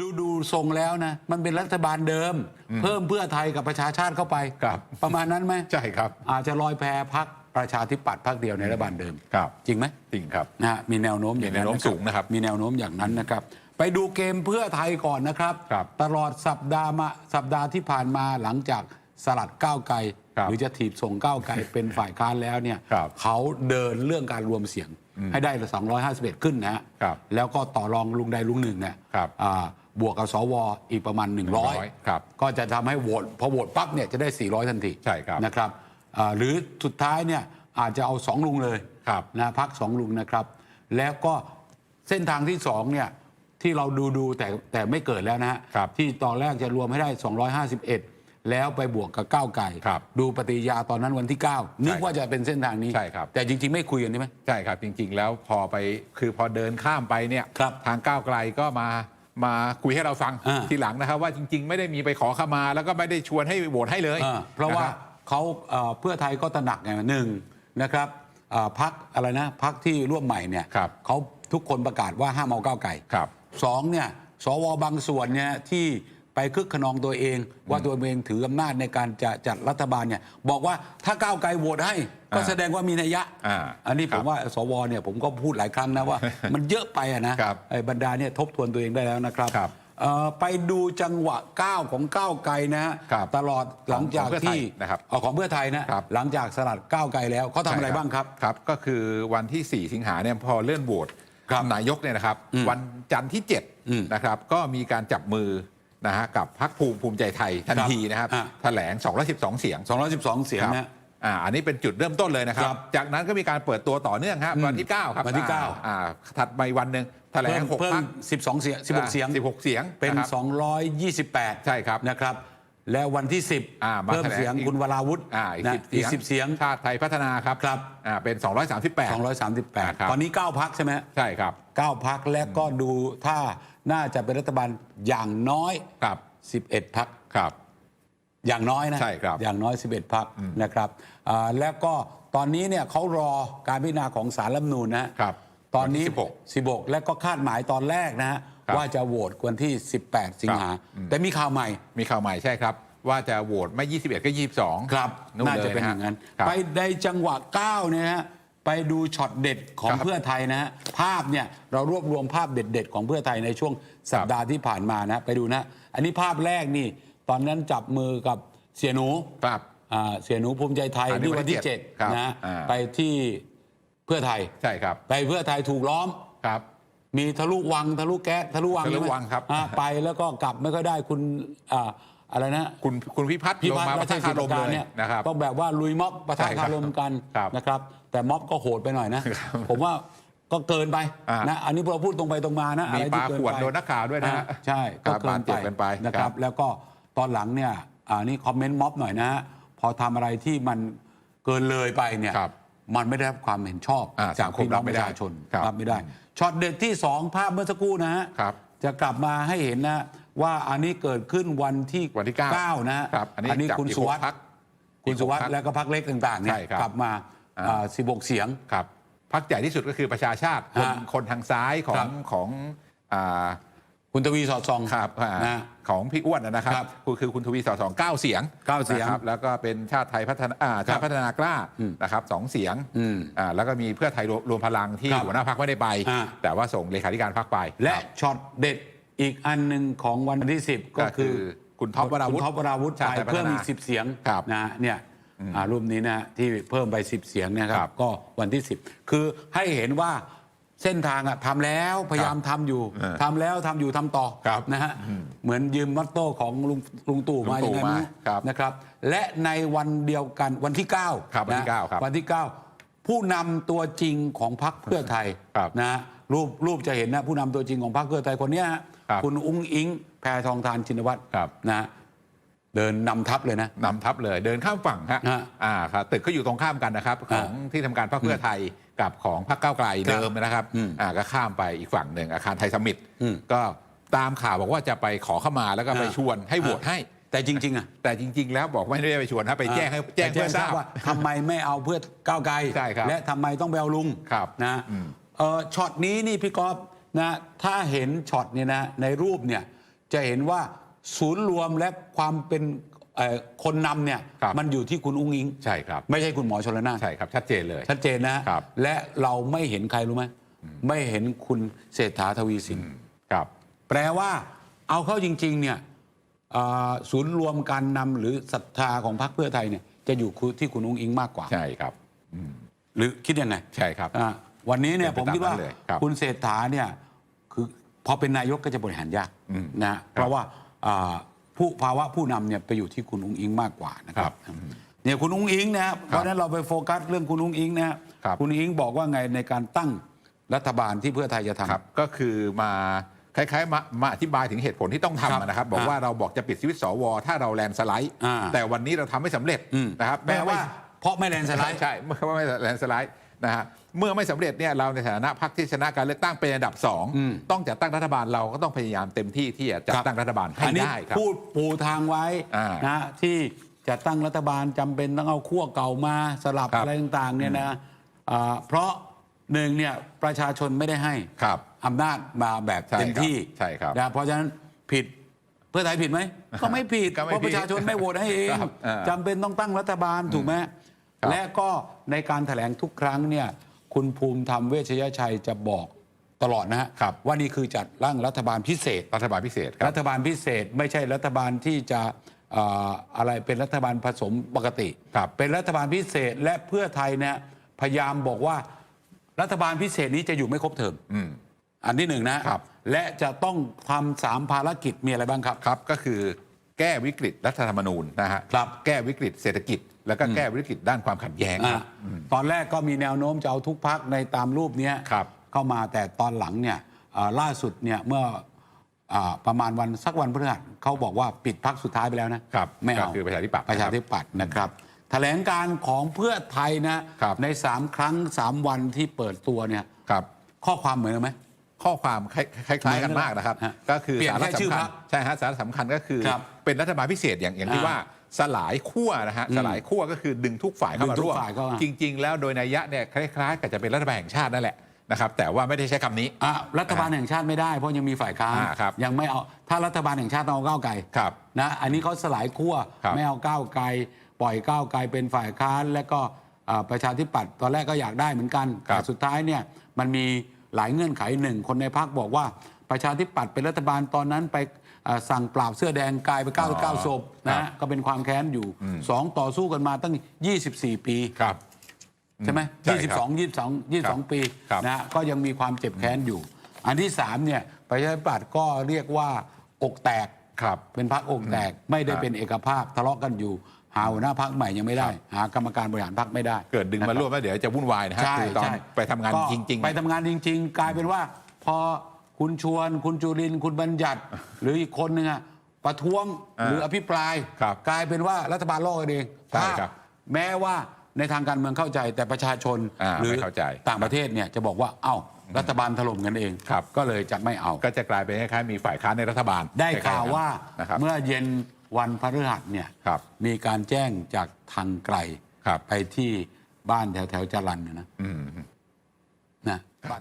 ดูดูทรงแล้วนะ มันเป็นรัฐบาลเดิม เพิ่มเพื่อไทยกับประชาชาติเข้าไป ครับ ประมาณนั้นไหมใช่ครับ อาจจะลอยแพพักประชาธิปัตย์พักเดียวในรัฐบาลเดิม ครับ จริงไหมจริงครับนะฮะมีแนวโน้มอย่างมีแนวโน้มสูงนะครับมีแนวโน้มอย่างนั้นนะครับ ไปดูเกมเพื่อไทยก่อนนะครับ ครับตลอดสัปดาห์มาสัปดาห์ที่ผ่านมาหลังจากสลัดก้าวไกล ครับหรือจะถีบส่งก้าวไกล เป็นฝ่ายค้านแล้วเนี่ยครับเขาเดินเรื่องการรวมเสียงให้ได้251 ขึ้นนะฮะครับแล้วก็ต่อรองลุงใดลุงหนึ่งเนี่ยครับ อ่า บวกกับสวอีกประมาณ 100 ครับ ก็จะทำให้โหวตพอโหวตปั๊บเนี่ยจะได้ 400 ทันทีใช่ครับนะครับอ่าหรือสุดท้ายเนี่ยอาจจะเอาสองลุงเลยครับนะพักสองลุงนะครับ แล้วก็เส้นทางที่สองเนี่ยที่เราดูดูแต่แต่ไม่เกิดแล้วนะฮะครับที่ตอนแรกจะรวมให้ได้ 251 แล้วไปบวกกับก้าวไก่ครับดูปฏิกิริยาตอนนั้นวันที่ 9 นึกว่าจะเป็นเส้นทางนี้ใช่ครับแต่จริง ๆ ไม่คุยกันใช่ไหมใช่ครับ จริง ๆ แล้วพอไปคือพอเดินข้ามไปเนี่ยครับทางก้าวไกลก็มา มาคุยให้เราฟังอ่า ทีหลังนะครับ ว่าจริง ๆ ไม่ได้มีไปขอขมา แล้วก็ไม่ได้ชวนให้โหวตให้เลยอ่าเพราะว่าคบเขาเอ่อเพื่อไทยก็ตระหนักไงหนึ่งนะครับอ่าพักอะไรนะพักที่ร่วมใหม่เนี่ยครับเขาทุกคนประกาศว่าห้ามเอาก้าวไก่ครับสองเนี่ยสวบางส่วนเนี่ยที่ ไปคึกขนองตัวเอง ว่าตัวเองถืออำนาจในการจะจัดรัฐบาลเนี่ยบอกว่าถ้าก้าวไกลโหวตให้ก็อ่าแสดงว่ามีนัยยะอ่าอันนี้คผรับมว่าสวเนี่ยผมก็พูดหลายครั้งนะว่า มันเยอะไปอะนะครับไอ้บรรดาเนี่ยทบทวนตัวเองได้แล้วนะครับครับเอ่อไปดูจังหวะก้าวของก้าวไกลนะฮะครับตลอดหลังจากของเพื่อไทยที่นะครับเอาของเพื่อไทยนะครับหลังจากสลัดก้าวไกลแล้วเขาทำอะไรใช่บ้างครับครับ ก็คือวันที่ 4 สิงหาเนี่ยพอเลื่อนโหวตครับนายกเนี่ยนะครับอืมวันจันทร์ที่อืม7นะครับก็มีการจับมือ นะฮะกับพรรคภูมิภูมิใจไทยทันครับทีนะครับอะแถลง 212 เสียง 212 เสียงครับนะ อ่าอันนี้เป็นจุดเริ่มต้นเลยนะครับ ครับจากนั้นก็มีการเปิดตัวต่อเนื่องครับอืมวันที่ 9 ครับวันที่อ่9อ่าถัดมาอีกวันหนึ่งแถลเพิ่งมหกเพิ่พัมก12 เสียง16 เสียง 16 เสียงเป็นนะครับ228 ใช่ครับ นะครับ และวันที่อ่า10มาเพิ่มแถลงเสียงอีก คุณวราวุธอ่าอีกนะสิบเสียง10เสียง ชาติไทยพัฒนาครับครับ อ่าเป็น 238 238ครับตอนนี้ 9 พักใช่ไหมฮะใช่ครับ9พักและก็ดูถ้าน่าจะเป็นรัฐบาลอย่างน้อย ครับ 11 พัก ครับ อย่างน้อยนะใช่ครับอย่างน้อย 11 พักนะครับอ่าแล้วก็ตอนนี้เนี่ยเขารอการพิจารณาของสารรัฐธรรมนูญนะฮะครับตอนนี้ วันที่16 และก็คาดหมายตอนแรกนะฮะครับ ว่าจะโหวตวันที่ 18 สิงหาครับอืมแต่มีข่าวใหม่ มีข่าวใหม่ใช่ครับ ว่าจะโหวตไม่ 21 ก็ 22 ครับนู่นน่าเลยจะเป็นนะอฮะย่างนั้นครับไปในจังหวะ 9 เนี่ยนะฮะไปดูช็อตเด็ดของครับเพื่อไทยนะฮะภาพเนี่ยเรารวบรวมภาพเด็ด ๆ ของเพื่อไทยในช่วงสัปดาห์ที่ผ่านมานะไปดูนะ อันนี้ภาพแรกนี่ ตอนนั้นจับมือกับเสียหนูครับอ่าเสียหนูภูมิใจไทยอันนี้นี่วันที่วันที่เจ็ดครับนะฮะอ่าไปที่เพื่อไทยใช่ครับ ไปเพื่อไทยถูกล้อมครับ มีทะลุวังทะลุแก๊สทะลุวังทะลุใช่ไหมวังครับ อ่าไปแล้วก็กลับไม่ค่อยได้คุณอ่าอะไรนะ คุณคุณพิพัฒน์พิลงพัฒมาน์ปรัระชทะกิคาจรมการเลยเนี่ยนะครับ ต้องแบบว่าลุยม็อบประทะใช่ครับคารมกันครับนะครับ แต่ม็อบก็โหดไปหน่อยนะผมว่าก็เกินไปอ่านะอันนี้เราพูดตรงไปตรงมานะมีอะไรปที่ลาเกินขวดไปโดนนักข่าวด้วยนะฮะอ่าใช่ครัก็บเกินบาดเจ็บกันไปนะคครัรับ บ แล้วก็ตอนหลังเนี่ยอ่านี่คอมเมนต์ม็อบหน่อยนะฮะพอทำอะไรที่มันเกินเลยไปเนี่ย ครับมันไม่ได้รับความเห็นชอบอ่าจากสังคมพี่น้องรับไม่ประได้ชาชนครับ รับไม่ได้ ช็อตเด็ดที่สองภาพเมื่อสักครู่นะฮะครับ จะกลับมาให้เห็นนะว่าอันนี้เกิดขึ้นวันที่วันที่เก้า9นะฮะครับอันนี้จับคุณอีกสุวัสดิ์หกพรรคคุณสุวัสอีกหกพรรคดิ์แล้วก็พักเล็กต่างๆเนี่ใช่ยครับกลับมาอ่าอ่า16เสียง ครับพักใหญ่ที่สุดก็คือประชาชาติคนฮะคนทางซ้ายขอครังบของอ่า คุณทวีสอดส่อง ครับอ่านะของพี่อ้วนนะครัครับบคือคือคุณทวีสอสองเก้าเสียงเก้าเสียงนะครับแล้วก็เป็นชาติไทยพัฒนาอ่าชาติพัฒนากล้าอืมนะครับสองเสียงอืมอ่าแล้วก็มีเพื่อไทยรวมรวมพลังที่ครับหัวหน้าพักไม่ได้ไป อ่า แต่ว่าส่งเลขาธิการพักไปและครับช็อตเด็ดอีกอันหนึ่งของวันที่ 10 ก็ก็คืคืออคุณท็อปวราวุธ คุณท็อปวราวุธชาติไปไทยพัฒนาเพิ่มอีก 10 เสียงครับนะฮะเนี่ยอ่ารูปนี้นะฮะที่เพิ่มไป 10 เสียงเนยคครัรับบก็วันที่ 10 คือให้เห็นว่า เส้นทางอะทำแล้วพยายามทำอยู่เออทำแล้วทำอยู่ทำต่อครับนะฮะเหมือนยืมมัตโต้ของลุงลุงตู่มาลุงตู่ยังไงไม่รู้มาครับนะครับ และในวันเดียวกันวันที่9ครับวันที่นะ9ครับวันที่ 9 ผู้นำตัวจริงของพรรคเพื่อไทยครับนะฮะรูปรูปจะเห็นนะผู้นำตัวจริงของพรรคเพื่อไทยคนเนี้ยฮะครับคุณอุ้งอิงแพทองทานชินวัตรครับนะฮะ เดินนำทัพเลยนะ นำทัพเลยเดินข้ามฝั่งฮะฮะอ่าครับตึกก็อยู่ตรงข้ามกันนะครับ ของที่ทำการพรรคเพื่อไทยกับของพรรคก้าวไกลครับเดิมนะครับอืมอ่าก็ข้ามไปอีกฝั่งหนึ่งอาคารไทยสมิตอืม ก็ตามข่าวบอกว่าจะไปขอเข้ามาแล้วก็ไปอ่าชวนให้โหวตให้ แต่จริง ๆ อะแต่จริง ๆ แล้วบอกไม่ได้ไปชวนนะไปแจ้งให้แจ้งไปเพื่อทราบ ว่าทำไมไม่เอาเพื่อก้าวไกลใช่ครับและทำไมต้องไปเอาลุงครับนะอืม เอ่อช็อตนี้นี่พี่กอฟนะถ้าเห็นช็อตเนี่ยนะในรูปเนี่ยจะเห็นว่า ศูนย์รวมและความเป็นเอ่อคนนำเนี่ยครับมันอยู่ที่คุณอุ้งอิงใช่ครับ ไม่ใช่คุณหมอชลนานใช่ครับ ชัดเจนเลย ชัดเจนนะฮะครับและเราไม่เห็นใครรู้ไหมไม่เห็นคุณเศรษฐาทวีสินครับ แปลว่าเอาเข้าจริง ๆ เนี่ยอ่าศูนย์รวมการนำหรือศรัทธาของพรรคเพื่อไทยเนี่ยจะอยู่ที่คุณอุ้งอิงมากกว่า ใช่ครับหรือคิดยังไงใช่ครับอ่าวันนี้เนี่ยเป็ผนมไปตามคิดว่านั้นเลยครับคุณเศรษฐาเนี่ยคือพอเป็นนายกก็จะบริหารยากอืมนะฮะเพราะว่าอ่า ผู้ภาวะผู้นำเนี่ยไปอยู่ที่คุณอุ้งอิงมากกว่านะคครัรับบเนี่ยคุณอุ้งอิงนะฮะเพราะฉะนั้นเราไปโฟกัสเรื่องคุณอุ้งอิงนะฮะครับคุณอุ้งอิงบอกว่าไงในการตั้งรัฐบาลที่เพื่อไทยจะทำครับก็คือมาคล้ายๆมามาอธิบายถึงเหตุผลที่ต้องครับทำนะครับ บอกอ่าว่าเราบอกจะปิดสวิตช์สวถ้าเราแลนด์สไลด์อ่าแต่วันนี้เราทำไม่สำเร็จอืมนะครับแปลว่าไม่เพราะไม่แลนด์สไลด์ ใช่เมื่อไม่แลนด์สไลด์นะฮะ เมื่อไม่สำเร็จเนี่ยเราในฐานะพรรคที่ชนะการเลือกตั้งเป็นอันดับสองอืมต้องจัดตั้งรัฐบาลเราก็ต้องพยายามเต็มที่ที่จะจัดตั้งรัฐบาลให้อันนี้ได้ครับพูดปูทางไว้อ่านะที่จะตั้งรัฐบาลจำเป็นต้องเอาขั้วเก่ามาสลับครับอะไรต่างๆเนี่ยนะอ่าเพราะหนึ่งเนี่ยประชาชนไม่ได้ให้ครับอำนาจมาแบบใช่เต็มที่ครับใช่ครับนะเพราะฉะนั้นผิดเพื่อไทยผิดไหมก็ไม่ผิดก็ไม่เพราะผิดประชาชนไม่โหวตให้เองครับอ่าจำเป็นต้องตั้งรัฐบาลถูกไหมครับและก็ในการแถลงทุกครั้งเนี่ย คุณภูมิธรรมเวชยชัยจะบอกตลอดนะฮะครับ ว่านี่คือจัดร่างรัฐบาลพิเศษ รัฐบาลพิเศษครัรับฐบาลพิเศษไม่ใช่รัฐบาลที่จะเอ่ออะไรเป็นรัฐบาลผสมปกติ ครับ เป็นรัฐบาลพิเศษและเพื่อไทยเนี่ยพยายามบอกว่ารัฐบาลพิเศษนี้จะอยู่ไม่ครบเทอมอืม อันที่หนึ่งนะครับ และจะต้องทำสามภารกิจมีอะไรบ้างครับ ครับก็คือ แก้วิกฤตรัฐธรรมนูญนะฮะครับ แก้วิกฤตเศรษฐกิจ แล้วก็แก้วิกฤตด้านความขัดแย้งคอะรับ ตอนแรกก็มีแนวโน้มจะเอาทุกพักในตามรูปเนี้ยครับเข้ามาแต่ตอนหลังเนี่ยอ่าล่าสุดเนี่ยเมื่ออาประมาณวันสักวันพฤหัสเขาบอกว่าปิดพักสุดท้ายไปแล้วนะครับไม่เอาก็คือประชาธิปัตย์ประชาธิปัตย์นะครับแถลงการของเพื่อไทยนะครับ ในสามครั้งสามวันที่เปิดตัวเนี่ยครับ ข้อความเหมือนกันไหม ข้อความคล้ายคล้ายๆกันมากนะครับ ฮะก็คือเปลี่ยนสาระแค่ชื่อสำพคัรญรคใช่ฮะสาระสำคัญก็คือ ครับ เป็นรัฐบาลพิเศษอย่างอย่างที่อ่าว่าสลายขั้วนะฮะสลายขั้วก็คือดึงทุกฝ่ายเข้ามาดึงทุกร่วมฝ่ายเข้ามาจริง ๆ แล้วโดยนัยยะเนี่ยคล้ายๆกับจะเป็นรัฐบาลแห่งชาตินั่นแหละนะครับแต่ว่าไม่ได้ใช้คำนี้อะรัฐบาลแห่งชาติไม่ได้เพราะยังมีฝ่ายค้านอ่าครับยังไม่เอาถ้ารัฐบาลแห่งชาติต้องเอาก้าวไกลครับนะอันนี้เขาสลายขั้วครับไม่เอาก้าวไกลปล่อยก้าวไกลเป็นฝ่ายค้าน และก็อ่าประชาธิปัตย์ตอนแรกก็อยากได้เหมือนกันครับแต่สุดท้ายเนี่ยมันมีหลายเงื่อนไขหนึ่งคนในพักบอกว่าประชาธิปัตย์เป็นรัฐบาลตอนนั้นไปอ่า สั่งปราบเสื้อแดงกลายไปอ๋อ99 ศพนะฮะก็เป็นความแค้นอยู่สองต่อสู้กันมาตั้ง 24 ปีครับใช่ไหมใช่ครับ22 22 22ปีครับนะฮะก็ยังมีความเจ็บแค้นอยู่ อันที่3เนี่ยประชาธิปัตย์ก็เรียกว่าอกแตกครับเป็นพักอกแตกไม่ได้เป็นเอกภาพทะเลาะกันอยู่ หาหัวหน้าพักใหม่ยังไม่ได้ หากรรมการบริหารพักไม่ได้ เกิดดึงมาร่วมแล้วเดี๋ยวจะวุ่นวายนะฮะใช่คือตอนใช่ไปทำงานก็จริง ๆ ไปทำงานจริง ๆ กลายเป็นว่าพอ คุณชวน คุณจุรินทร์คุณบัญญัติ หรืออีกคนหนึ่งอะประท้วงอ่าหรืออภิปราย ครับกลายเป็นว่ารัฐบาลโลกกันเองใช่ครับแม้ว่าในทางการเมืองเข้าใจแต่ประชาชนอ่าหรืไม่เข้าใจ ต่างประเทศเนี่ยจะบอกว่าเอ้ารัฐบาลถล่มกันเองครับ ก็เลยจะไม่เอา ก็จะกลายเป็นคล้ายๆมีฝ่ายค้านในรัฐบาลได้คล้ยๆข่าวว่านะครับ เมื่อเย็นวันพฤหัสเนี่ยครับมีการแจ้งจากทางไกลครับ ไปที่บ้านแถวแถวๆจรันนะนะอืม นะบ้าน